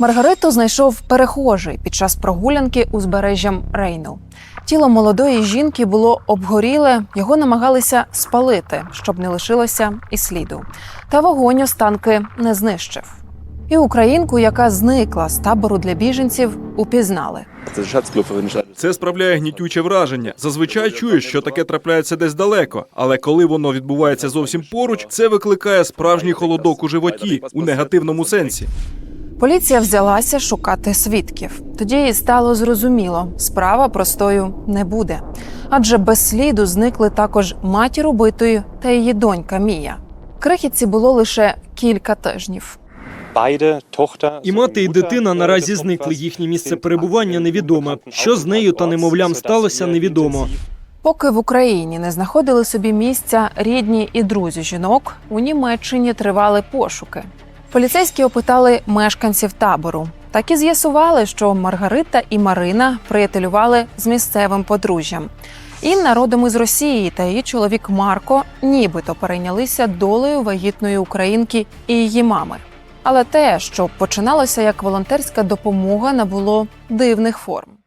Маргариту знайшов перехожий під час прогулянки узбережжям Рейну. Тіло молодої жінки було обгоріле, його намагалися спалити, щоб не лишилося і сліду. Та вогонь останки не знищив. І українку, яка зникла з табору для біженців, упізнали. Це справляє гнітюче враження. Зазвичай чуєш, що таке трапляється десь далеко, але коли воно відбувається зовсім поруч, це викликає справжній холодок у животі у негативному сенсі. Поліція взялася шукати свідків. Тоді і стало зрозуміло, справа простою не буде. Адже без сліду зникли також матір убитої та її донька Мія. Крихітці було лише кілька тижнів. І мати і дитина наразі зникли. Їхнє місце перебування невідоме. Що з нею та немовлям сталося, невідомо. Поки в Україні не знаходили собі місця рідні і друзі жінок, у Німеччині тривали пошуки. Поліцейські опитали мешканців табору. Так і з'ясували, що Маргарита і Марина приятелювали з місцевим подружжям. Інна родом із Росії та її чоловік Марко нібито перейнялися долею вагітної українки і її мами. Але те, що починалося як волонтерська допомога, набуло дивних форм.